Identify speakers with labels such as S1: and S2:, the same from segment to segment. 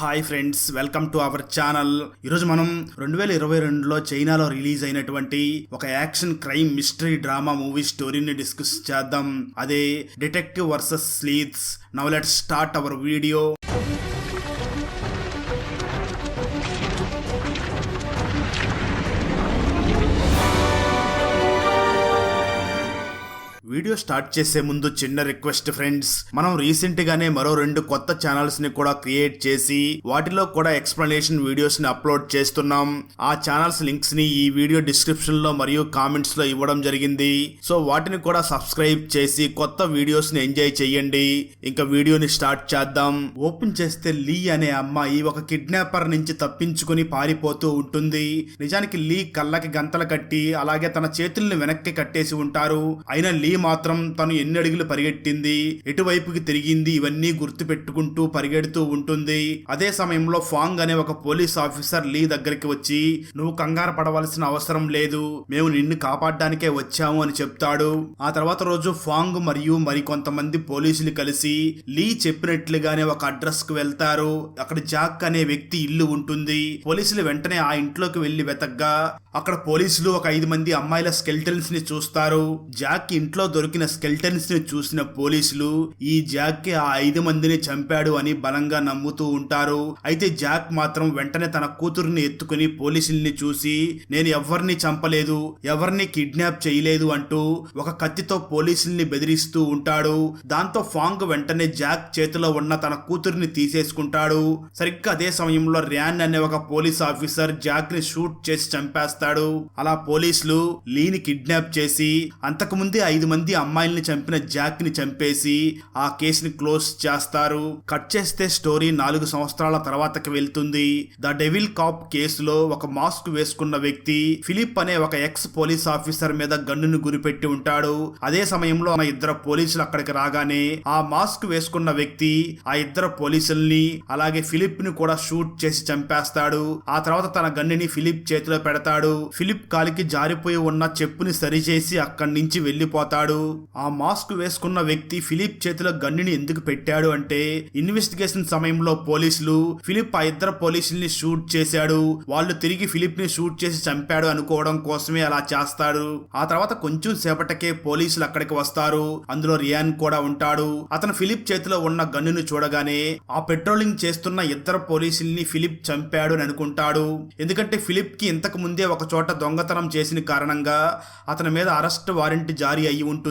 S1: Hi friends welcome to our channel ఈరోజు మనం రెండు వేల ఇరవై రెండులో చైనాలో రిలీజ్ అయినటువంటి ఒక action crime mystery drama movie స్టోరీని డిస్కస్ చేద్దాం. అదే detective versus sleuths now let start our video video start చేసే ముందు చిన్న రిక్వెస్ట్ ఫ్రెండ్స్. మనం రీసెంట్ గానే మరో రెండు కొత్త ఛానల్స్ని కూడా క్రియేట్ చేసి వాటిలో కూడా ఎక్స్ప్లెనేషన్ వీడియోస్ని అప్లోడ్ చేస్తున్నాం. ఆ ఛానల్స్ లింక్స్ని ఈ వీడియో డిస్క్రిప్షన్లో మరియు కామెంట్స్లో ఇవ్వడం జరిగింది. సో వాటిని కూడా సబ్స్క్రైబ్ చేసి కొత్త వీడియోస్ని ఎంజాయ్ చేయండి. ఇంకా వీడియోని స్టార్ట్ చేద్దాం. ఓపెన్ చేస్తే లీ అనే అమ్మాయి ఒక కిడ్నాపర్ నుంచి తప్పించుకుని పారిపోతూ ఉంటుంది. నిజానికి లీ కళ్ళకి గంతలు కట్టి అలాగే తన చేతుల్ని వెనక్కి కట్టేసి ఉంటారు. అయినా లీ మాత్రం తను ఎన్ని అడుగులు పరిగెట్టింది ఎటువైపుకి తిరిగింది ఇవన్నీ గుర్తు పెట్టుకుంటూ పరిగెడుతూ ఉంటుంది. అదే సమయంలో ఫాంగ్ అనే ఒక పోలీస్ ఆఫీసర్ లీ దగ్గరికి వచ్చి నువ్వు కంగారు పడవలసిన అవసరం లేదు. మేము నిన్ను కాపాడడానికే వచ్చాము అని చెప్తాడు. ఆ తర్వాత రోజు ఫాంగ్ మరియు మరికొంతమంది పోలీసులు కలిసి లీ చెప్పినట్లుగానే ఒక అడ్రస్కు వెళ్తారు. అక్కడ జాక్ అనే వ్యక్తి ఇల్లు ఉంటుంది. పోలీసులు వెంటనే ఆ ఇంట్లోకి వెళ్ళి వెతగ్గా అక్కడ పోలీసులు ఒక ఐదు మంది అమ్మాయిల స్కెల్టన్స్ని చూస్తారు. జాక్ ఇంట్లో దొరికిన స్కెల్టన్స్ని చూసిన పోలీసులు ఈ జాక్కి ఆ ఐదు మందిని చంపాడు అని బలంగా నమ్ముతూ ఉంటారు. అయితే జాక్ మాత్రం వెంటనే తన కూతురుని ఎత్తుకుని పోలీసుల్ని చూసి నేను ఎవరిని చంపలేదు ఎవరిని కిడ్నాప్ చేయలేదు అంటూ ఒక కత్తితో పోలీసుల్ని బెదిరిస్తూ ఉంటాడు. దాంతో ఫాంగ్ వెంటనే జాక్ చేతిలో ఉన్న తన కూతురిని తీసేసుకుంటాడు. సరిగ్గా అదే సమయంలో ర్యాన్ అనే ఒక పోలీస్ ఆఫీసర్ జాక్ని షూట్ చేసి చంపేస్తాడు. అలా పోలీసులు లీని కిడ్నాప్ చేసి అంతకుముందే ఐదు మంది అమ్మాయిల్ని చంపిన జాక్ని చంపేసి ఆ కేసుని క్లోజ్ చేస్తారు. కట్ చేస్తే స్టోరీ నాలుగు సంవత్సరాల తర్వాతకి వెళ్తుంది. ద డెవిల్ కాప్ కేసులో ఒక మాస్క్ వేసుకున్న వ్యక్తి ఫిలిప్ అనే ఒక ఎక్స్ పోలీస్ ఆఫీసర్ మీద గన్నును గురిపెట్టి ఉంటాడు. అదే సమయంలో ఆ ఇద్దరు పోలీసులు అక్కడికి రాగానే ఆ మాస్క్ వేసుకున్న వ్యక్తి ఆ ఇద్దరు పోలీసుల్ని అలాగే ఫిలిప్ని కూడా షూట్ చేసి చంపేస్తాడు. ఆ తర్వాత తన గన్నుని ఫిలిప్ చేతిలో పెడతాడు. ఫిలిప్ కాలికి జారిపోయి ఉన్న చెప్పుని సరిచేసి అక్కడి నుంచి ఆ మాస్క్ వేసుకున్న వ్యక్తి ఫిలిప్ చేతిలో గన్నుని ఎందుకు పెట్టాడు అంటే ఇన్వెస్టిగేషన్ సమయంలో పోలీసులు ఫిలిప్ ఆ ఇద్దరు పోలీసుల్ని షూట్ చేశాడు. వాళ్ళు తిరిగి ఫిలిప్ని షూట్ చేసి చంపాడు అనుకోవడం కోసమే అలా చేస్తాడు. ఆ తర్వాత కొంచెం సేపటికే పోలీసులు అక్కడికి వస్తారు. అందులో రియాన్ కూడా ఉంటాడు. అతను ఫిలిప్ చేతిలో ఉన్న గన్నును చూడగానే ఆ పెట్రోలింగ్ చేస్తున్న ఇద్దరు పోలీసుల్ని ఫిలిప్ చంపాడు అని అనుకుంటాడు. ఎందుకంటే ఫిలిప్కి ఇంతకు ముందే ఒక చోట దొంగతనం చేసిన కారణంగా అతని మీద అరెస్ట్ వారెంట్ జారీ అయ్యి ఉంటుంది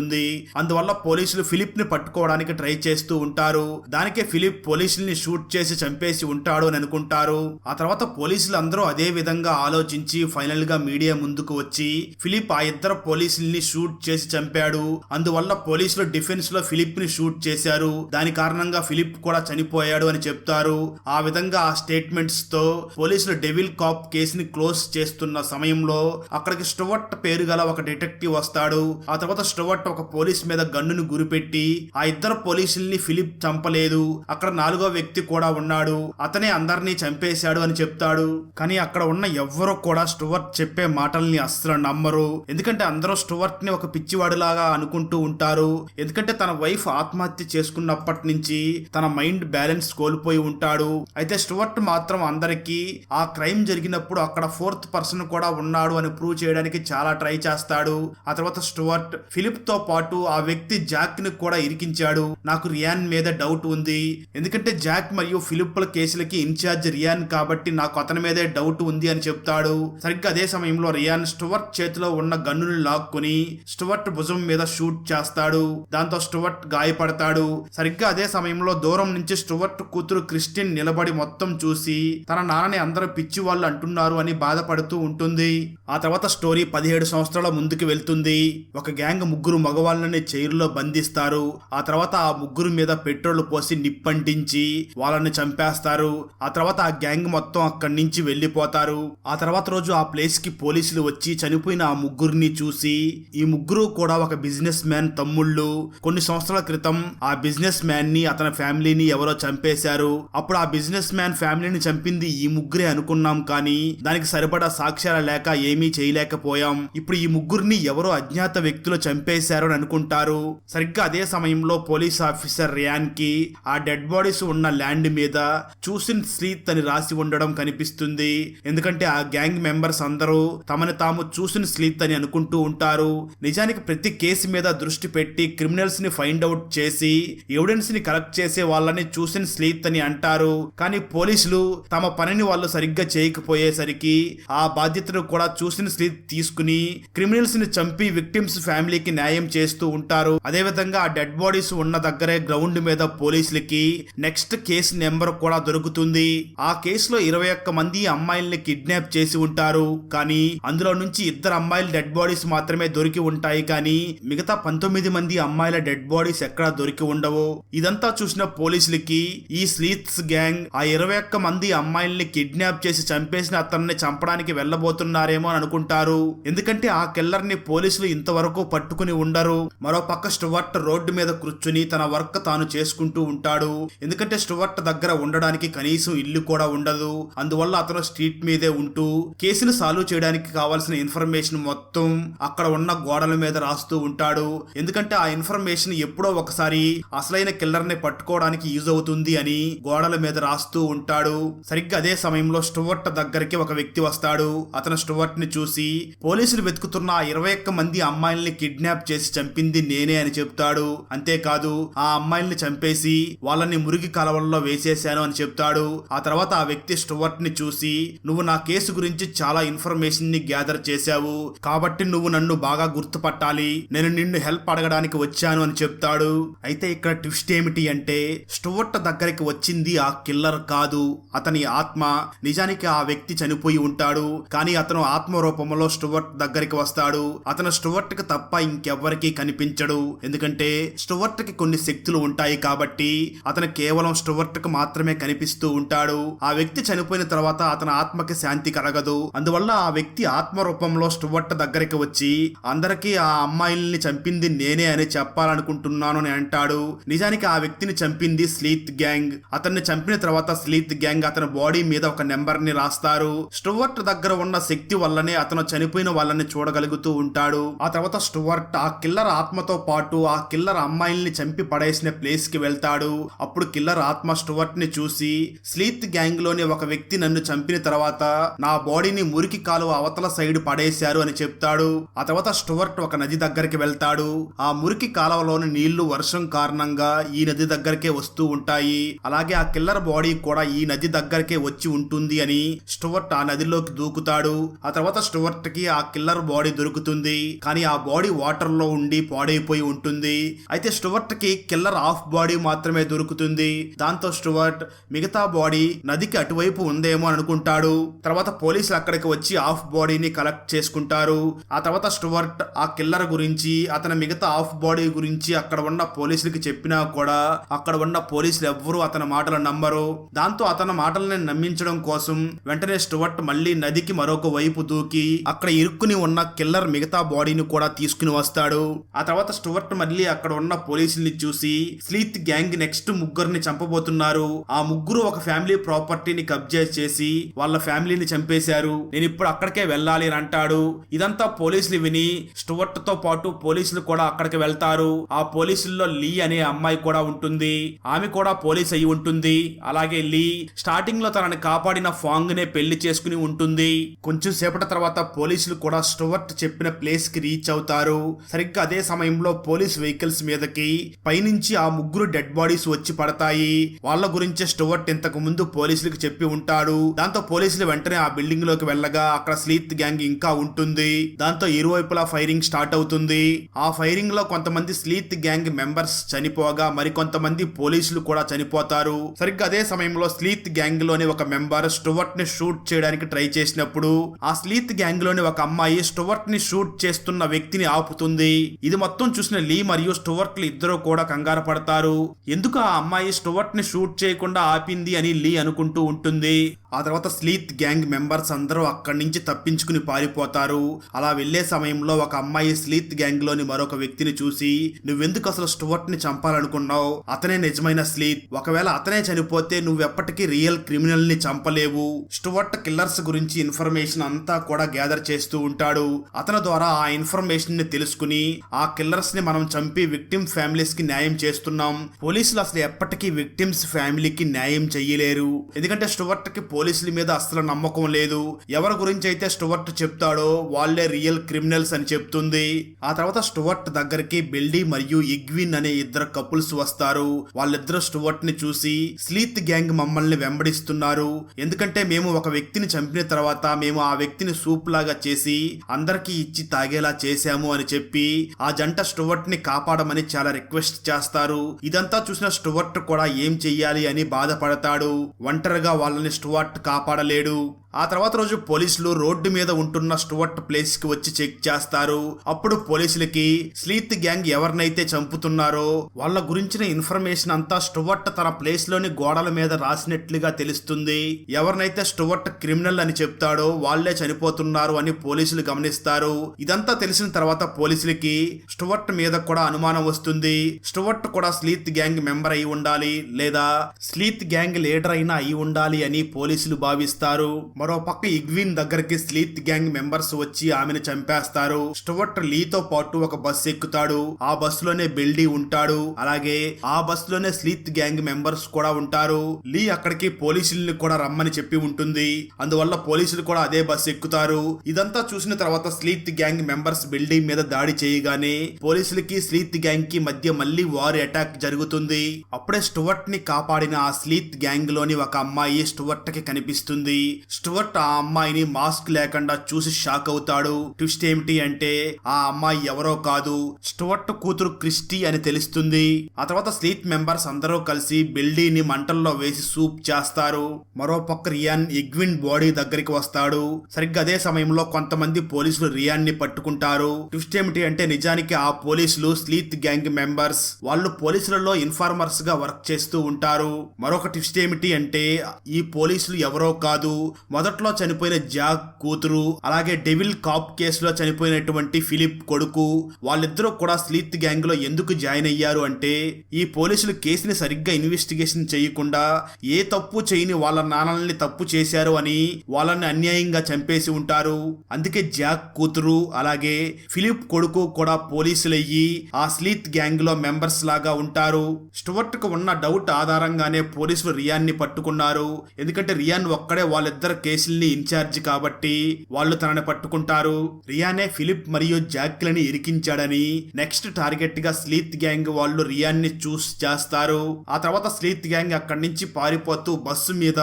S1: అందువల్ల పోలీసులు ఫిలిప్ని పట్టుకోవడానికి ట్రై చేస్తూ ఉంటారు. దానికే ఫిలిప్ పోలీసుల్ని షూట్ చేసి చంపేసి ఉంటాడు అని అనుకుంటారు. ఆ తర్వాత పోలీసులు అందరూ అదే విధంగా ఆలోచించి ఫైనల్గా మీడియా ముందుకు వచ్చి ఫిలిప్ ఆ ఇద్దరు పోలీసుల్ని షూట్ చేసి చంపాడు. అందువల్ల పోలీసులు డిఫెన్స్లో ఫిలిప్ని షూట్ చేశారు. దాని కారణంగా ఫిలిప్ కూడా చనిపోయాడు అని చెప్తారు. ఆ విధంగా ఆ స్టేట్మెంట్స్తో పోలీసులు డెవిల్ కాప్ కేసుని క్లోజ్ చేస్తున్న సమయంలో అక్కడికి స్టువర్ట్ పేరు గల ఒక డిటెక్టివ్ వస్తాడు. ఆ తర్వాత స్టువర్ట్ ఒక పోలీస్ మీద గన్నును గురిపెట్టి ఆ ఇద్దరు పోలీసుల్ని ఫిలిప్ చంపలేదు. అక్కడ నాలుగో వ్యక్తి కూడా ఉన్నాడు. అతనే అందరినీ చంపేశాడు అని చెప్తాడు. కానీ అక్కడ ఉన్న ఎవ్వరూ కూడా స్టువర్ట్ చెప్పే మాటల్ని అస్సలు నమ్మరు. ఎందుకంటే అందరూ స్టువర్ట్ని ఒక పిచ్చివాడులాగా అనుకుంటూ ఉంటారు. ఎందుకంటే తన వైఫ్ ఆత్మహత్య చేసుకున్నప్పటి నుంచి తన మైండ్ బ్యాలెన్స్ కోల్పోయి ఉంటాడు. అయితే స్టువర్ట్ మాత్రం అందరికీ ఆ క్రైమ్ జరిగినప్పుడు అక్కడ ఫోర్త్ పర్సన్ కూడా ఉన్నాడు అని ప్రూవ్ చేయడానికి చాలా ట్రై చేస్తాడు. ఆ తర్వాత స్టువర్ట్ ఫిలిప్తో పాటు ఆ వ్యక్తి జాక్ని కూడా ఇరికించాడు. నాకు రియాన్ మీద డౌట్ ఉంది. ఎందుకంటే జాక్ మరియు ఫిలిప్ల కేసులకి ఇన్ఛార్జ్ రియాన్ కాబట్టి నాకు అతని మీదే డౌట్ ఉంది అని చెప్తాడు. సరిగ్గా అదే సమయంలో రియాన్ స్టువర్ట్ చేతిలో ఉన్న గన్నుని లాక్కుని స్టువర్ట్ భుజం మీద షూట్ చేస్తాడు. దాంతో స్టువర్ట్ గాయపడతాడు. సరిగ్గా అదే సమయంలో దూరం నుంచి స్టువర్ట్ కూతురు క్రిస్టిన్ నిలబడి మొత్తం చూసి తన నాన్నని అందరూ పిచ్చి వాళ్ళు అంటున్నారు అని బాధపడుతూ ఉంటుంది. ఆ తర్వాత స్టోరీ పదిహేడు సంవత్సరాల ముందుకు వెళ్తుంది. ఒక గ్యాంగ్ ముగ్గురు మగవాళ్ళని చైర్లో బంధిస్తారు. ఆ తర్వాత ఆ ముగ్గురు మీద పెట్రోల్ పోసి నిప్పంటించి వాళ్ళని చంపేస్తారు. ఆ తర్వాత ఆ గ్యాంగ్ మొత్తం అక్కడి నుంచి వెళ్ళిపోతారు. ఆ తర్వాత రోజు ఆ ప్లేస్కి పోలీసులు వచ్చి చనిపోయిన ఆ ముగ్గురిని చూసి ఈ ముగ్గురు కూడా ఒక బిజినెస్ మ్యాన్ తమ్ముళ్ళు. కొన్ని సంవత్సరాల క్రితం ఆ బిజినెస్ మ్యాన్ని అతని ఫ్యామిలీని ఎవరో చంపేశారు. అప్పుడు ఆ బిజినెస్ మ్యాన్ ఫ్యామిలీని చంపింది ఈ ముగ్గురే అనుకున్నాం కానీ దానికి సరిపడా సాక్ష్యాలు లేక ఏమీ చేయలేకపోయాం. ఇప్పుడు ఈ ముగ్గురిని ఎవరో అజ్ఞాత వ్యక్తులు చంపేసి చంపేశారు అని అనుకుంటారు. సరిగ్గా అదే సమయంలో పోలీస్ ఆఫీసర్ రియాన్కి ఆ డెడ్ బాడీస్ ఉన్న ల్యాండ్ మీద చూసిన్ స్లీత్ అని రాసి ఉండడం కనిపిస్తుంది. ఎందుకంటే ఆ గ్యాంగ్ మెంబర్స్ అందరూ తమని తాము చూసిన స్లీత్ అని అనుకుంటూ ఉంటారు. నిజానికి ప్రతి కేసు మీద దృష్టి పెట్టి క్రిమినల్స్ని ఫైండ్ అవుట్ చేసి ఎవిడెన్స్ని కలెక్ట్ చేసే వాళ్ళని చూసిన స్లీత్ అని అంటారు. కానీ పోలీసులు తమ పనిని వాళ్ళు సరిగ్గా చేయకపోయేసరికి ఆ బాధ్యతను కూడా చూసిన స్లీత్ తీసుకుని క్రిమినల్స్ని చంపి విక్టిమ్స్ ఫ్యామిలీకి న్యాయం చేస్తూ ఉంటారు? అదే విధంగా ఆ డెడ్ బాడీస్ ఉన్న దగ్గరే గ్రౌండ్ మీద పోలీసులకి నెక్స్ట్ కేసు నెంబర్ కూడా దొరుకుతుంది. ఆ కేసులో ఇరవై ఒక్క మంది అమ్మాయిల్ని కిడ్నాప్ చేసి ఉంటారు. కానీ అందులో నుంచి ఇద్దరు అమ్మాయిల డెడ్ బాడీస్ మాత్రమే దొరికి ఉంటాయి. కానీ మిగతా పంతొమ్మిది మంది అమ్మాయిల డెడ్ బాడీస్ ఎక్కడా దొరికి ఉండవు. ఇదంతా చూసిన పోలీసులకి ఈ స్లీత్స్ గ్యాంగ్ ఆ ఇరవై ఒక్క మంది అమ్మాయిల్ని కిడ్నాప్ చేసి చంపేసిన అతన్ని చంపడానికి వెళ్ళబోతున్నారేమో అని అనుకుంటారు. ఎందుకంటే ఆ కిల్లర్ని పోలీసులు ఇంతవరకు పట్టుకుని ఉండరు. మరో పక్క స్టువర్ట్ రోడ్డు మీద కూర్చుని తన వర్క్ తాను చేసుకుంటూ ఉంటాడు. ఎందుకంటే స్టువర్ట్ దగ్గర ఉండడానికి కనీసం ఇల్లు కూడా ఉండదు. అందువల్ల అతను స్ట్రీట్ మీదే ఉంటూ కేసును సాల్వ్ చేయడానికి కావాల్సిన ఇన్ఫర్మేషన్ మొత్తం అక్కడ ఉన్న గోడల మీద రాస్తూ ఉంటాడు. ఎందుకంటే ఆ ఇన్ఫర్మేషన్ ఎప్పుడో ఒకసారి అసలైన కిల్లర్ని పట్టుకోవడానికి యూజ్ అవుతుంది అని గోడల మీద రాస్తూ ఉంటాడు. సరిగ్గా అదే సమయంలో స్టువర్ట్ దగ్గరికి ఒక వ్యక్తి వస్తాడు. అతను స్టువర్ట్ని చూసి పోలీసులు వెతుకుతున్న ఆ ఇరవై ఒక్క మంది అమ్మాయిల్ని కిడ్నాప్ చేసి చంపింది నేనే అని చెప్తాడు. అంతేకాదు ఆ అమ్మాయిల్ని చంపేసి వాళ్ళని మురికి కాలవల్లో వేసేశాను అని చెప్తాడు. ఆ తర్వాత ఆ వ్యక్తి స్టువర్ట్ని చూసి నువ్వు నా కేసు గురించి చాలా ఇన్ఫర్మేషన్ని గ్యాదర్ చేశావు. కాబట్టి నువ్వు నన్ను బాగా గుర్తుపట్టాలి. నేను నిన్ను హెల్ప్ అడగడానికి వచ్చాను అని చెప్తాడు. అయితే ఇక్కడ ట్విస్ట్ ఏమిటి అంటే స్టువర్ట్ దగ్గరికి వచ్చింది ఆ కిల్లర్ కాదు. అతని ఆత్మ. నిజానికి ఆ వ్యక్తి చనిపోయి ఉంటాడు. కానీ అతను ఆత్మ రూపంలో స్టువర్ట్ దగ్గరికి వస్తాడు. అతను స్టువర్ట్కి తప్ప ఇంకెవ్వరు ఎవరికీ కనిపించడు. ఎందుకంటే స్టువర్ట్కి కొన్ని శక్తులు ఉంటాయి కాబట్టి అతను కేవలం స్టువర్ట్కు మాత్రమే కనిపిస్తూ ఉంటాడు. ఆ వ్యక్తి చనిపోయిన తర్వాత అతని ఆత్మకి శాంతి కలగదు. అందువల్ల ఆ వ్యక్తి ఆత్మ రూపంలో స్టువర్ట్ దగ్గరికి వచ్చి అందరికీ ఆ అమ్మాయిల్ని చంపింది నేనే అని చెప్పాలనుకుంటున్నాను అని అంటాడు. నిజానికి ఆ వ్యక్తిని చంపింది స్లీత్ గ్యాంగ్. అతన్ని చంపిన తర్వాత స్లీత్ గ్యాంగ్ అతని బాడీ మీద ఒక నెంబర్ని రాస్తారు. స్టువర్ట్ దగ్గర ఉన్న శక్తి వల్లనే అతను చనిపోయిన వాళ్ళని చూడగలుగుతూ ఉంటాడు. ఆ తర్వాత స్టువర్ట్ ఆ కిల్లర్ ఆత్మతో పాటు ఆ కిల్లర్ అమ్మాయిల్ని చంపి పడేసిన ప్లేస్కి వెళ్తాడు. అప్పుడు కిల్లర్ ఆత్మ స్టువర్ట్ని చూసి స్లీత్ గ్యాంగ్లోని ఒక వ్యక్తి నన్ను చంపిన తర్వాత నా బాడీని మురికి కాలువ అవతల సైడ్ పడేశారు అని చెప్తాడు. ఆ తర్వాత స్టువర్ట్ ఒక నది దగ్గరికి వెళ్తాడు. ఆ మురికి కాలువలోని నీళ్ళు వర్షం కారణంగా ఈ నది దగ్గరకే వస్తూ ఉంటాయి. అలాగే ఆ కిల్లర్ బాడీ కూడా ఈ నది దగ్గరకే వచ్చి ఉంటుంది అని స్టువర్ట్ ఆ నదిలోకి దూకుతాడు. ఆ తర్వాత స్టువర్ట్కి ఆ కిల్లర్ బాడీ దొరుకుతుంది. కానీ ఆ బాడీ వాటర్లో ఉండి పాడైపోయి ఉంటుంది. అయితే స్టువర్ట్కి కిల్లర్ ఆఫ్ బాడీ మాత్రమే దొరుకుతుంది. దాంతో స్టువర్ట్ మిగతా బాడీ నదికి అటువైపు ఉందేమో అని అనుకుంటాడు. తర్వాత పోలీసులు అక్కడికి వచ్చి ఆఫ్ బాడీని కలెక్ట్ చేసుకుంటారు. ఆ తర్వాత స్టువర్ట్ ఆ కిల్లర్ గురించి అతని మిగతా ఆఫ్ బాడీ గురించి అక్కడ ఉన్న పోలీసులకి చెప్పినా కూడా అక్కడ ఉన్న పోలీసులు ఎవ్వరూ అతని మాటలు నమ్మరు. దాంతో అతని మాటలని నమ్మించడం కోసం వెంటనే స్టువర్ట్ మళ్ళీ నదికి మరొక వైపు దూకి అక్కడ ఇరుక్కుని ఉన్న కిల్లర్ మిగతా బాడీని కూడా తీసుకుని వస్తాడు. ఆ తర్వాత స్టువర్ట్ మళ్ళీ అక్కడ ఉన్న పోలీసుల్ని చూసి స్లీత్ గ్యాంగ్ నెక్స్ట్ ముగ్గురిని చంపబోతున్నారు. ఆ ముగ్గురు ఒక ఫ్యామిలీ ప్రాపర్టీని కబ్జా చేసి వాళ్ళ ఫ్యామిలీని చంపేశారు. నేను ఇప్పుడు అక్కడికే వెళ్ళాలి అని అంటాడు. ఇదంతా పోలీసులు విని స్టువర్ట్తో పాటు పోలీసులు కూడా అక్కడికి వెళ్తారు. ఆ పోలీసుల్లో లీ అనే అమ్మాయి కూడా ఉంటుంది. ఆమె కూడా పోలీస్ అయి ఉంటుంది. అలాగే లీ స్టార్టింగ్లో తనని కాపాడిన ఫాంగ్ నే పెళ్ళి చేసుకుని ఉంటుంది. కొంచెం సేపటి తర్వాత పోలీసులు కూడా స్టువర్ట్ చెప్పిన ప్లేస్కి రీచ్ అవుతారు. సరిగ్గా అదే సమయంలో పోలీస్ వెహికల్స్ మీదకి పైనుంచి ఆ ముగ్గురు డెడ్ బాడీస్ వచ్చి పడతాయి. వాళ్ళ గురించే స్టోవర్ట్ ఇంతకు ముందు పోలీసులకు చెప్పి ఉంటాడు. దాంతో పోలీసులు వెంటనే ఆ బిల్డింగ్లోకి వెళ్ళగా అక్కడ స్లీత్ గ్యాంగ్ ఇంకా ఉంటుంది. దాంతో ఇరువైపులా ఫైరింగ్ స్టార్ట్ అవుతుంది. ఆ ఫైరింగ్లో కొంతమంది స్లీత్ గ్యాంగ్ మెంబర్స్ చనిపోగా మరికొంతమంది పోలీసులు కూడా చనిపోతారు. సరిగ్గా అదే సమయంలో స్లీత్ గ్యాంగ్లోని ఒక మెంబర్ స్టువర్ట్ని షూట్ చేయడానికి ట్రై చేసినప్పుడు ఆ స్లీత్ గ్యాంగ్లోని ఒక అమ్మాయి స్టువర్ట్ని షూట్ చేస్తున్న వ్యక్తిని ఆపుతుంది. ఇది మొత్తం చూసిన లీ మరియు స్టువర్ట్లు ఇద్దరు కూడా కంగారు పడతారు. ఎందుకు ఆ అమ్మాయి స్టువర్ట్ని షూట్ చేయకుండా ఆపింది అని లీ అనుకుంటూ ఉంటుంది. ఆ తర్వాత స్లీత్ గ్యాంగ్ మెంబర్స్ అందరూ అక్కడి నుంచి తప్పించుకుని పారిపోతారు. అలా వెళ్ళే సమయంలో ఒక అమ్మాయి స్లీత్ గ్యాంగ్లోని మరొక వ్యక్తిని చూసి నువ్వెందుకు అసలు స్టువర్ట్ని చంపాలనుకున్నావు? అతనే నిజమైన స్లీత్. ఒకవేళ అతనే చనిపోతే నువ్వెప్పటికీ రియల్ క్రిమినల్ని చంపలేవు. స్టువర్ట్ కిల్లర్స్ గురించి ఇన్ఫర్మేషన్ అంతా కూడా గ్యాదర్ చేస్తూ ఉంటాడు. అతని ద్వారా ఆ ఇన్ఫర్మేషన్ని తెలుసుకుని ఆ కిల్లర్స్ని మనం చంపి విక్టిమ్ ఫ్యామిలీస్కి న్యాయం చేస్తున్నాం. పోలీసులు అసలు ఎప్పటికీ విక్టిమ్స్ ఫ్యామిలీకి న్యాయం చెయ్యలేరు. ఎందుకంటే స్టువర్ట్కి పోలీసుల మీద అసలు నమ్మకం లేదు. ఎవరి గురించి అయితే స్టువర్ట్ చెప్తాడో వాళ్ళే రియల్ క్రిమినల్స్ అని చెప్తుంది. ఆ తర్వాత స్టువర్ట్ దగ్గరికి బెల్డీ మరియు ఇగ్విన్ అనే ఇద్దరు కపుల్స్ వస్తారు. వాళ్ళిద్దరు స్టువర్ట్ని చూసి స్లీత్ గ్యాంగ్ మమ్మల్ని వెంబడిస్తున్నారు. ఎందుకంటే మేము ఒక వ్యక్తిని చంపిన తర్వాత మేము ఆ వ్యక్తిని సూప్ లాగా చేసి అందరికీ ఇచ్చి తాగేలా చేశాము అని చెప్పి ఆ జంట స్టువర్ట్ని కాపాడమని చాలా రిక్వెస్ట్ చేస్తారు. ఇదంతా చూసిన స్టువర్ట్ కూడా ఏం చెయ్యాలి అని బాధపడతాడు. ఒంటరిగా వాళ్ళని స్టువర్ట్ కాపాడలేడు. ఆ తర్వాత రోజు పోలీసులు రోడ్డు మీద ఉంటున్న స్టువర్ట్ ప్లేస్కి వచ్చి చెక్ చేస్తారు. అప్పుడు పోలీసులకి స్లీత్ గ్యాంగ్ ఎవరినైతే చంపుతున్నారో వాళ్ళ గురించిన ఇన్ఫర్మేషన్ అంతా స్టువర్ట్ తన ప్లేస్లోని గోడల మీద రాసినట్లుగా తెలుస్తుంది. ఎవరినైతే స్టువర్ట్ క్రిమినల్ అని చెప్తాడో వాళ్ళే చనిపోతున్నారు అని పోలీసులు గమనిస్తారు. ఇదంతా తెలిసిన తర్వాత పోలీసులకి స్టువర్ట్ మీద కూడా అనుమానం వస్తుంది. స్టువర్ట్ కూడా స్లీత్ గ్యాంగ్ మెంబర్ అయి ఉండాలి లేదా స్లీత్ గ్యాంగ్ లీడర్ అయినా అయి ఉండాలి అని పోలీసులు భావిస్తారు. మరో పక్క ఇగ్విన్ దగ్గరికి స్లీత్ గ్యాంగ్ మెంబర్స్ వచ్చి ఆమెను చంపేస్తారు. స్టువర్ట్ లీతో పాటు ఒక బస్ ఎక్కుతాడు. ఆ బస్సులోనే బెల్డీ ఉంటాడు. అలాగే ఆ బస్సులోనే స్లీత్ గ్యాంగ్ మెంబర్స్ కూడా ఉంటారు. లీ అక్కడికి పోలీసుల్ని కూడా రమ్మని చెప్పి ఉంటుంది. అందువల్ల పోలీసులు కూడా అదే బస్ ఎక్కుతారు. ఇదంతా చూసిన తర్వాత స్లీత్ గ్యాంగ్ మెంబర్స్ బిల్డింగ్ మీద దాడి చేయగానే పోలీసులకి స్లీత్ గ్యాంగ్కి మధ్య మళ్ళీ వార్ అటాక్ జరుగుతుంది. అప్పుడే స్టువర్ట్ని కాపాడిన ఆ స్లీత్ గ్యాంగ్లోని ఒక అమ్మాయి స్టువర్ట్కి కనిపిస్తుంది స్టువర్ట్ ఆ అమ్మాయిని మాస్క్ లేకుండా చూసి షాక్ అవుతాడు. ట్విస్ట్ ఏమిటి అంటే ఆ అమ్మాయి ఎవరో కాదు స్టువర్ట్ కూతురు క్రిస్టీ అని తెలుస్తుంది. ఆ తర్వాత స్లీత్ మెంబర్స్ అందరూ కలిసి బిల్డీని మంటల్లో వేసి సూప్ చేస్తారు. మరో పక్క రియాన్ ఎగ్విన్ బాడీ దగ్గరికి వస్తాడు. సరిగ్గా అదే సమయంలో కొంతమంది పోలీసులు రియాన్ని పట్టుకుంటారు. ట్విస్ట్ ఏమిటి అంటే నిజానికి ఆ పోలీసులు స్లీత్ గ్యాంగ్ మెంబర్స్. వాళ్ళు పోలీసులలో ఇన్ఫార్మర్స్గా వర్క్ చేస్తూ ఉంటారు. మరొక ట్విస్ట్ ఏమిటి అంటే ఈ పోలీసులు ఎవరో కాదు మొదట్లో చనిపోయిన జాక్ కూతురు అలాగే డెవిల్ కాప్ కేసులో చనిపోయినటువంటి ఫిలిప్ కొడుకు వాళ్ళిద్దరూ కూడా స్లీత్ గ్యాంగ్లో ఎందుకు జాయిన్ అయ్యారు అంటే ఈ పోలీసులు కేసుని సరిగ్గా ఇన్వెస్టిగేషన్ చేయకుండా ఏ తప్పు చేయని వాళ్ళ నాన్నల్ని తప్పు చేశారు అని వాళ్ళని అన్యాయంగా చంపేసి ఉంటారు. అందుకే జాక్ కూతురు అలాగే ఫిలిప్ కొడుకు కూడా పోలీసులయ్యి ఆ స్లీత్ గ్యాంగ్లో మెంబర్స్ లాగా ఉంటారు. స్టువర్ట్కు ఉన్న డౌట్ ఆధారంగానే పోలీసులు రియాన్ని పట్టుకున్నారు. ఎందుకంటే రియాన్ ఒక్కడే వాళ్ళిద్దరు కేసుల్ని ఇన్ఛార్జ్ కాబట్టి వాళ్ళు తనని పట్టుకుంటారు. రియానే ఫిలిప్ మరియు జాక్లని ఇరికించాడని నెక్స్ట్ టార్గెట్గా స్లీత్ గ్యాంగ్ వాళ్ళు రియాన్ని చూస్ చేస్తారు. ఆ తర్వాత స్లీత్ గ్యాంగ్ అక్కడి నుంచి పారిపోతూ బస్సు మీద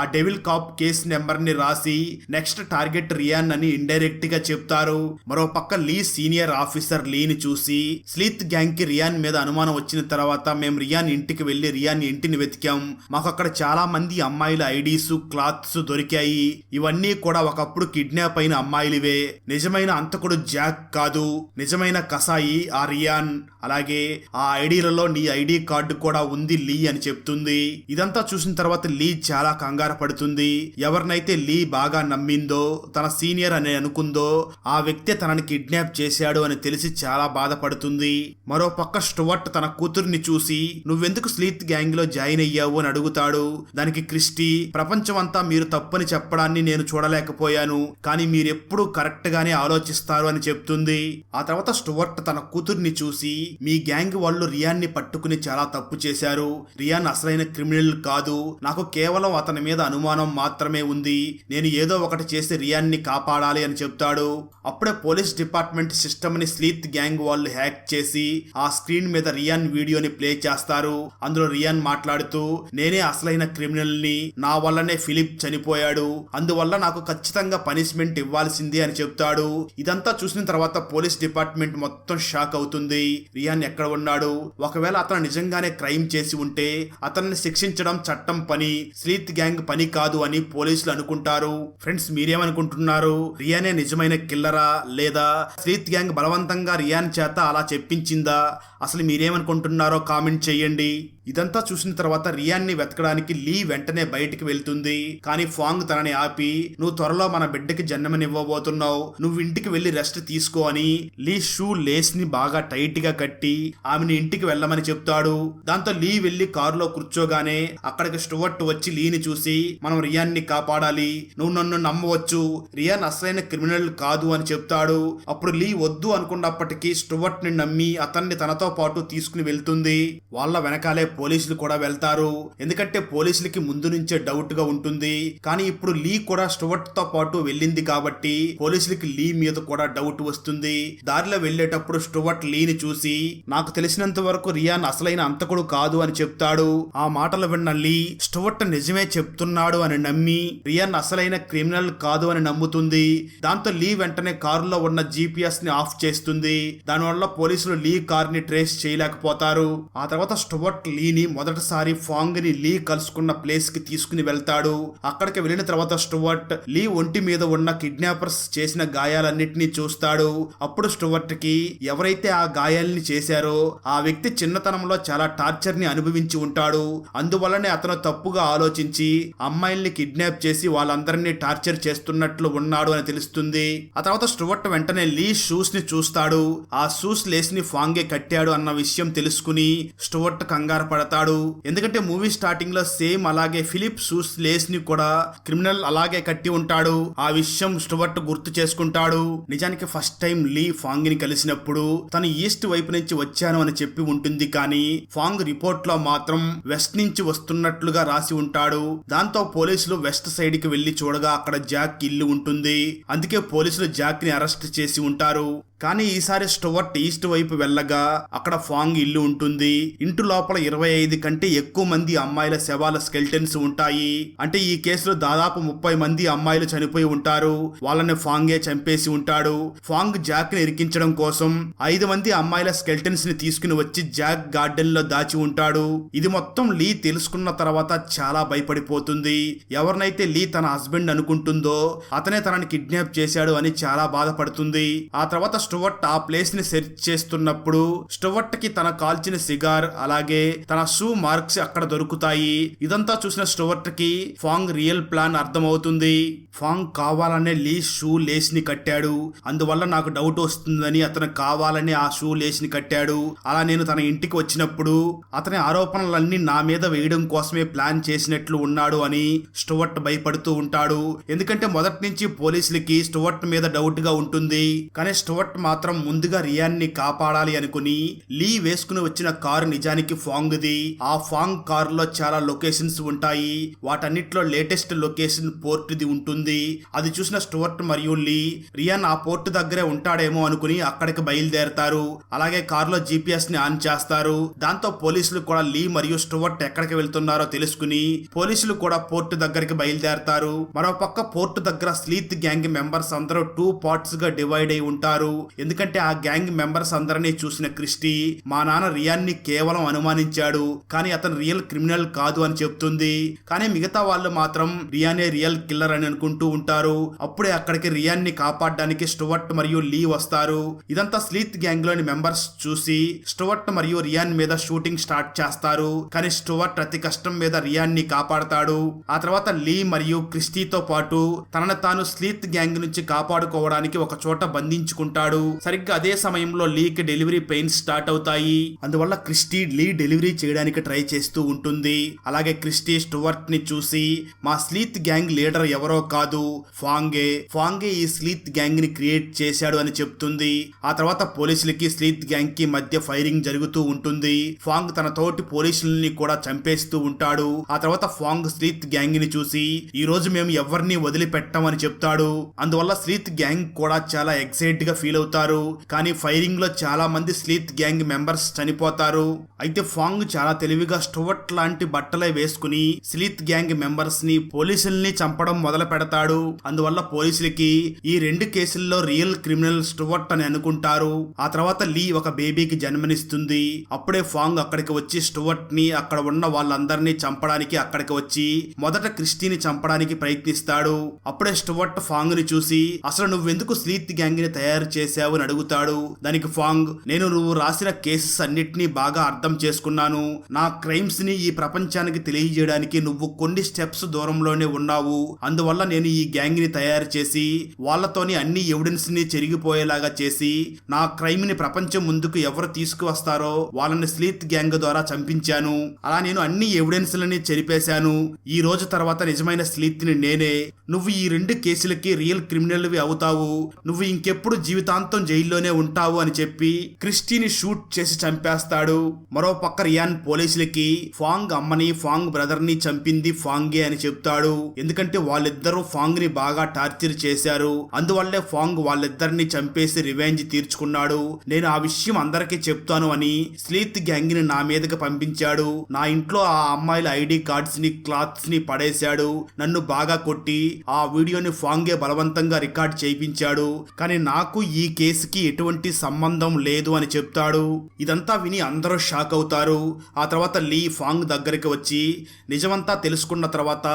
S1: ఆ డెవిల్ కాప్ కేసు నెంబర్ని రాసి నెక్స్ట్ టార్గెట్ రియాన్ అని ఇండైరెక్ట్గా చెప్తారు. మరో పక్క లీ సీనియర్ ఆఫీసర్ లీని చూసి స్లీత్ గ్యాంగ్కి రియాన్ మీద అనుమానం వచ్చిన తర్వాత మేము రియాన్ ఇంటికి వెళ్ళి రియాన్ ఇంటిని వెతికాం. మాకు అక్కడ చాలా మంది అమ్మాయిల ఐడీస్ క్లాత్స్ దొరికాయి. ఇవన్నీ కూడా ఒకప్పుడు కిడ్నాప్ అయిన అమ్మాయిలివే. నిజమైన అంతకుడు జాక్ కాదు. నిజమైన కసాయి ఆ రియాన్ అలాగే ఆ ఐడీలలో నీ ఐడి కార్డు కూడా ఉంది లీ అని చెప్తుంది. ఇదంతా చూసిన తర్వాత లీ చాలా కంగారు పడుతుంది. ఎవరినైతే లీ బాగా నమ్మిందో తన సీనియర్ అని అనుకుందో ఆ వ్యక్తి తనని కిడ్నాప్ చేశాడు అని తెలిసి చాలా బాధపడుతుంది. మరో పక్క స్టువర్ట్ తన కూతుర్ని చూసి నువ్వెందుకు స్లీత్ గ్యాంగ్లో జాయిన్ అయ్యావు? అని అడుగుతాడు. దానికి క్రిస్టీ ప్రపంచమంతా మీరు తప్పని చెప్పడాన్ని నేను చూడలేకపోయాను కానీ మీరెప్పుడు కరెక్ట్ గానే ఆలోచిస్తారు అని చెప్తుంది. ఆ తర్వాత స్టువర్ట్ తన కూతుర్ని చూసి మీ గ్యాంగ్ వాళ్ళు రియాన్ని పట్టుకుని చాలా తప్పు చేశారు. రియాన్ అసలైన క్రిమినల్ కాదు. నాకు కేవలం అతని మీద అనుమానం మాత్రమే ఉంది. నేను ఏదో ఒకటి చేసి రియాన్ని కాపాడాలి అని చెప్తాడు. అప్పుడే పోలీస్ డిపార్ట్మెంట్ సిస్టమ్ని స్లీత్ గ్యాంగ్ వాళ్ళు హ్యాక్ చేసి ఆ స్క్రీన్ మీద రియాన్ వీడియోని ప్లే చేస్తారు. అందులో రియాన్ మాట్లాడుతూ నేనే అసలైన క్రిమినల్ని నా వల్లనే ఫిలిప్ చనిపోయాడు. అందువల్ల నాకు ఖచ్చితంగా పనిష్మెంట్ ఇవ్వాల్సింది అని చెప్తాడు. ఇదంతా చూసిన తర్వాత పోలీస్ డిపార్ట్మెంట్ మొత్తం షాక్ అవుతుంది. రియాన్ ఎక్కడ ఉన్నాడు? ఒకవేళ అతను నిజంగానే క్రైమ్ చేసి ఉంటే అతన్ని శిక్షించడం చట్టం పని శ్రీత్ గ్యాంగ్ పని కాదు అని పోలీసులు అనుకుంటారు. ఫ్రెండ్స్ మీరేమనుకుంటున్నారు? రియానే నిజమైన కిల్లరా లేదా శ్రీత్ గ్యాంగ్ బలవంతంగా రియాన్ చేత అలా చెప్పించిందా? అసలు మీరేమనుకుంటున్నారో కామెంట్ చేయండి. ఇదంతా చూసిన తర్వాత రియాన్ని వెతకడానికి లీ వెంటనే బయటికి వెళ్తుంది. కానీ ఫాంగ్ తనని ఆపి నువ్వు త్వరలో మన బిడ్డకి జన్మనివ్వబోతున్నావు. నువ్వు ఇంటికి వెళ్ళి రెస్ట్ తీసుకో అని లీ షూ లేస్ని బాగా టైట్గా కట్టి ఆమెని ఇంటికి వెళ్ళమని చెప్తాడు. దాంతో లీ వెళ్ళి కారులో కూర్చోగానే అక్కడికి స్టువర్ట్ వచ్చి లీని చూసి మనం రియాన్ని కాపాడాలి. నువ్వు నన్ను నమ్మవచ్చు. రియాన్ అసలైన క్రిమినల్ కాదు అని చెప్తాడు. అప్పుడు లీ వద్దు అనుకున్నప్పటికీ స్టువర్ట్ని నమ్మి అతన్ని తనతో పాటు తీసుకుని వెళ్తుంది. వాళ్ళ వెనకాలే పోలీసులు కూడా వెళ్తారు. ఎందుకంటే పోలీసులకి ముందు నుంచే డౌట్గా ఉంటుంది. కానీ ఇప్పుడు లీ కూడా స్టువర్ట్తో పాటు వెళ్ళింది కాబట్టి పోలీసులకి లీ మీద కూడా డౌట్ వస్తుంది. దారిలో వెళ్ళేటప్పుడు స్టువర్ట్ లీని చూసి నాకు తెలిసినంత వరకు రియాన్ అసలైన అంతకుడు కాదు అని చెప్తాడు. ఆ మాటలు విన్న లీ స్టువర్ట్ నిజమే చెప్తున్నాడు అని నమ్మి రియాన్ అసలైన క్రిమినల్ కాదు అని నమ్ముతుంది. దాంతో లీ వెంటనే కారులో ఉన్న జీపీఎస్ని ఆఫ్ చేస్తుంది. దానివల్ల పోలీసులు లీ కార్ని ట్రేస్ చేయలేకపోతారు. ఆ తర్వాత స్టువర్ట్ లీని మొదటిసారి ఫాంగ్ని లీ కలుసుకున్న ప్లేస్కి తీసుకుని వెళ్తాడు. అక్కడికి వెళ్ళిన తర్వాత స్టువర్ట్ లీ ఒంటి మీద ఉన్న కిడ్నాపర్స్ చేసిన గాయాలన్నింటినీ చూస్తాడు. అప్పుడు స్టువర్ట్కి ఎవరైతే ఆ గాయాల్ని చేశారో ఆ వ్యక్తి చిన్నతనంలో చాలా టార్చర్ని అనుభవించి ఉంటాడు. అందువల్లనే అతను తప్పుగా ఆలోచించి అమ్మాయిల్ని కిడ్నాప్ చేసి వాళ్ళందరినీ టార్చర్ చేస్తున్నట్లు ఉన్నాడు అని తెలుస్తుంది. ఆ తర్వాత స్టువర్ట్ వెంటనే లీ షూస్ని చూస్తాడు. ఆ షూస్ లేస్ని ఫాంగే కట్టాడు అన్న విషయం తెలుసుకుని స్టువర్ట్ కంగారు పడతాడు ఎందుకంటే మూవీ స్టార్టింగ్లో సేమ్ అలాగే ఫిలిప్ షూస్ లేస్ని కూడా క్రిమినల్ అలాగే కట్టి ఉంటాడు. ఆ విషయం స్టువర్ట్ గుర్తు చేసుకుంటాడు. నిజానికి ఫస్ట్ టైం లీ ఫాంగ్ని కలిసినప్పుడు తను ఈస్ట్ వైపు నుంచి వచ్చాను అని చెప్పి ఉంటుంది కానీ ఫాంగ్ రిపోర్ట్లో మాత్రం వెస్ట్ నుంచి వస్తున్నట్లుగా రాసి ఉంటాడు. దాంతో పోలీసులు వెస్ట్ సైడ్కి వెళ్ళి చూడగా అక్కడ జాక్ ఇల్లు ఉంటుంది. అందుకే పోలీసులు జాక్ని అరెస్ట్ చేసి ఉంటారు. కానీ ఈసారి స్టువర్ట్ ఈస్ట్ వైపు వెళ్ళగా అక్కడ ఫాంగ్ ఇల్లు ఉంటుంది. ఇంటి లోపల ఇరవై ఐదు కంటే ఎక్కువ మంది అమ్మాయిల శవాల స్కెల్టన్స్ ఉంటాయి. అంటే ఈ కేసులో దాదాపు ముప్పై మంది అమ్మాయిలు చనిపోయి ఉంటారు. వాళ్ళని ఫాంగే చంపేసి ఉంటాడు. ఫాంగ్ జాక్ని ఇరికించడం కోసం ఐదు మంది అమ్మాయిల స్కెల్టన్స్ని తీసుకుని వచ్చి జాక్ గార్డెన్లో దాచి ఉంటాడు. ఇది మొత్తం లీ తెలుసుకున్న తర్వాత చాలా భయపడిపోతుంది. ఎవరినైతే లీ తన హస్బెండ్ అనుకుంటుందో అతనే తనని కిడ్నాప్ చేశాడు అని చాలా బాధపడుతుంది. ఆ తర్వాత స్టువర్ట్ ఆ ప్లేస్ని సెర్చ్ చేస్తున్నప్పుడు స్టువర్ట్కి తన కాల్చిన సిగార్ అలాగే తన షూ మార్క్స్ అక్కడ దొరుకుతాయి. ఇదంతా చూసిన స్టువర్ట్కి ఫాంగ్ రియల్ ప్లాన్ అర్థమవుతుంది. ఫాంగ్ కావాలనే లీ షూ లేస్ని కట్టాడు. అందువల్ల నాకు డౌట్ వస్తుందని అతను కావాలని ఆ షూ లేస్ని కట్టాడు. అలా నేను తన ఇంటికి వచ్చినప్పుడు అతని ఆరోపణలన్నీ నా మీద వేయడం కోసమే ప్లాన్ చేసినట్లు ఉన్నాడు అని స్టువర్ట్ భయపడుతూ ఉంటాడు. ఎందుకంటే మొదటి నుంచి పోలీసులకి స్టువర్ట్ మీద డౌట్గా ఉంటుంది. కానీ స్టువర్ట్ మాత్రం ముందుగా రియాన్ని కాపాడాలి అనుకుని లీ వేసుకుని వచ్చిన కారు నిజానికి ఫాంగ్ది. ఆ ఫాంగ్ కారులో చాలా లొకేషన్స్ ఉంటాయి. వాటన్నిటిలో లేటెస్ట్ లొకేషన్ పోర్ట్ది ఉంటుంది. అది చూసిన స్టోర్ట్ మరియు లీ రియాన్ ఆ పోర్ట్ దగ్గరే ఉంటాడేమో అనుకుని అక్కడికి బయలుదేరతారు. అలాగే కారులో జీపీఎస్ని ఆన్ చేస్తారు. దాంతో పోలీసులు కూడా లీ మరియు స్టువర్ట్ ఎక్కడికి వెళ్తున్నారో తెలుసుకుని పోలీసులు కూడా పోర్ట్ దగ్గరికి బయలుదేరతారు. మరో పక్క దగ్గర స్లీత్ గ్యాంగ్ మెంబర్స్ అందరూ టూ పార్ట్స్గా డివైడ్ అయి ఉంటారు. ఎందుకంటే ఆ గ్యాంగ్ మెంబర్స్ అందరినీ చూసిన క్రిస్టీ మా నాన్న రియాన్ని కేవలం అనుమానించాడు కానీ అతను రియల్ క్రిమినల్ కాదు అని చెప్తుంది. కానీ మిగతా వాళ్ళు మాత్రం రియానే రియల్ కిల్లర్ అని అనుకుంటూ ఉంటారు. అప్పుడే అక్కడికి రియాన్ని కాపాడడానికి స్టువర్ట్ మరియు లీ వస్తారు. ఇదంతా స్లీత్ గ్యాంగ్లోని మెంబర్స్ చూసి స్టువర్ట్ మరియు రియాన్ మీద షూటింగ్ స్టార్ట్ చేస్తారు. కానీ స్టువర్ట్ అతి కష్టం మీద రియాన్ని కాపాడతాడు. ఆ తర్వాత లీ మరియు క్రిస్టీతో పాటు తనను తాను స్లీత్ గ్యాంగ్ నుంచి కాపాడుకోవడానికి ఒక చోట బంధించుకుంటాడు. సరిగ్గా అదే సమయంలో లీక్ డెలివరీ పెయిన్స్ స్టార్ట్ అవుతాయి. అందువల్ల క్రిస్టీ లీ డెలివరీ చేయడానికి ట్రై చేస్తూ ఉంటుంది. అలాగే క్రిస్టీ స్టువర్ట్ని చూసి మా స్లీత్ గ్యాంగ్ లీడర్ ఎవరో కాదు. ఫాంగే. ఫాంగే ఈ స్లీత్ గ్యాంగ్ని క్రియేట్ చేశాడు అని చెప్తుంది. ఆ తర్వాత పోలీసులకి స్లీత్ గ్యాంగ్కి మధ్య ఫైరింగ్ జరుగుతూ ఉంటుంది. ఫాంగ్ తన తోటి పోలీసులని కూడా చంపేస్తూ ఉంటాడు. ఆ తర్వాత ఫాంగ్ స్లీత్ గ్యాంగ్ని చూసి ఈ రోజు మేము ఎవరిని వదిలిపెట్టమని చెప్తాడు. అందువల్ల స్లీత్ గ్యాంగ్ కూడా చాలా ఎక్సైట్గా ఫీల్ అవుతారు. కానీ ఫైరింగ్లో చాలా మంది స్లీత్ గ్యాంగ్ మెంబర్స్ చనిపోతారు. అయితే ఫాంగ్ చాలా తెలివిగా స్టువర్ట్ లాంటి బట్టలే వేసుకుని స్లీత్ గ్యాంగ్ మెంబర్స్ని పోలీసుల్ని చంపడం మొదలు పెడతాడు. అందువల్ల పోలీసులకి ఈ రెండు కేసుల్లో రియల్ క్రిమినల్ స్టువర్ట్ అని అనుకుంటారు. ఆ తర్వాత లీ ఒక బేబీకి జన్మనిస్తుంది. అప్పుడే ఫాంగ్ అక్కడికి వచ్చి స్టువర్ట్ని అక్కడ ఉన్న వాళ్ళందరినీ చంపడానికి అక్కడికి వచ్చి మొదట క్రిస్టీని చంపడానికి ప్రయత్నిస్తాడు. అప్పుడే స్టువర్ట్ ఫాంగ్ని చూసి అసలు నువ్వెందుకు స్లీత్ గ్యాంగ్ని తయారు చేసి చేశావు అని అడుగుతాడు. దానికి ఫాంగ్ నేను నువ్వు రాసిన కేసెస్ అన్నిటినీ బాగా అర్థం చేసుకున్నాను. నా క్రైమ్స్ని ఈ ప్రపంచానికి తెలియజేయడానికి నువ్వు కొన్ని స్టెప్స్ దూరంలోనే ఉన్నావు. అందువల్ల నేను ఈ గ్యాంగ్ని తయారు చేసి వాళ్ళతోని అన్ని ఎవిడెన్స్ని చెరిగిపోయేలాగా చేసి నా క్రైమ్ని ప్రపంచం ముందుకు ఎవరు తీసుకువస్తారో వాళ్ళని స్లీత్ గ్యాంగ్ ద్వారా చంపించాను. అలా నేను అన్ని ఎవిడెన్స్ లని చెరిపేశాను. ఈ రోజు తర్వాత నిజమైన స్లీత్ని నేనే. నువ్వు ఈ రెండు కేసులకి రియల్ క్రిమినల్వి అవుతావు. నువ్వు ఇంకెప్పుడు జీవితాంతం జైల్లోనే ఉంటావు అని చెప్పి క్రిస్టీని షూట్ చేసి చంపేస్తాడు. మరో పక్క రియాన్ పోలీసులకి ఫాంగ్ అమ్మని ఫాంగ్ బ్రదర్ని చంపింది ఫాంగే అని చెప్తాడు. ఎందుకంటే వాళ్ళిద్దరూ ఫాంగ్ని బాగా టార్చర్ చేశారు. అందువల్లే ఫాంగ్ వాళ్ళిద్దరిని చంపేసి రివెంజ్ తీర్చుకున్నాడు. నేను ఆ విషయం అందరికీ చెప్తాను అని స్లీత్ గ్యాంగ్ని నా మీదకి పంపించాడు. నా ఇంట్లో ఆ అమ్మాయిల ఐడి కార్డ్స్ని క్లాత్స్ని పడేశాడు. నన్ను బాగా కొట్టి ఆ వీడియోని ఫాంగే బలవంతంగా రికార్డ్ చేయించాడు. కానీ నాకు ఈ కేసుకి ఎటువంటి సంబంధం లేదు అని చెప్తాడు. ఇదంతా విని అందరూ షాక్ అవుతారు. ఆ తర్వాత లీ ఫాంగ్ దగ్గరికి వచ్చి నిజమంతా తెలుసుకున్న తర్వాత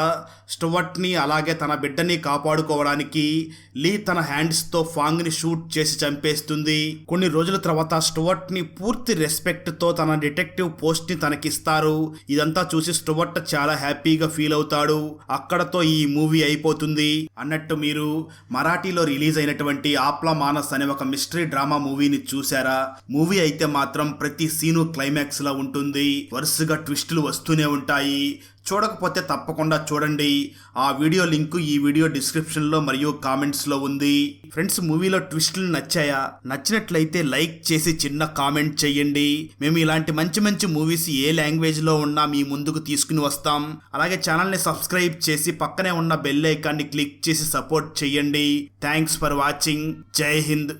S1: స్టువర్ట్ని అలాగే తన బిడ్డని కాపాడుకోవడానికి లీ తన హ్యాండ్స్తో ఫాంగ్ని ఫాంగ్ని షూట్ చేసి చంపేస్తుంది. కొన్ని రోజుల తర్వాత స్టువర్ట్ని పూర్తి రెస్పెక్ట్తో తన డిటెక్టివ్ పోస్ట్ని తనకిస్తారు. ఇదంతా చూసి స్టువర్ట్ చాలా హ్యాపీగా ఫీల్ అవుతాడు. అక్కడతో ఈ మూవీ అయిపోతుంది. అన్నట్టు మీరు మరాఠీలో రిలీజ్ అయినటువంటి ఆప్లా మానస్ అనే ఒక మిస్టరీ డ్రామా మూవీని చూసారా మూవీ అయితే మాత్రం ప్రతి సీను క్లైమాక్స్ లా ఉంటుంది. వరుసగా ట్విస్టులు వస్తూనే ఉంటాయి. చూడకపోతే తప్పకుండా చూడండి. ఆ వీడియో లింక్ ఈ వీడియో డిస్క్రిప్షన్లో మరియు కామెంట్స్లో ఉంది. ఫ్రెండ్స్ మూవీలో ట్విస్టులు నచ్చాయా? నచ్చినట్లయితే లైక్ చేసి చిన్న కామెంట్ చేయండి. మేము ఇలాంటి మంచి మంచి మూవీస్ ఏ లాంగ్వేజ్లో ఉన్నా మీ ముందుకు తీసుకుని వస్తాం. అలాగే ఛానల్ని సబ్స్క్రైబ్ చేసి పక్కనే ఉన్న బెల్ ఐకాన్ని క్లిక్ చేసి సపోర్ట్ చేయండి. Thanks for watching. జై హింద్.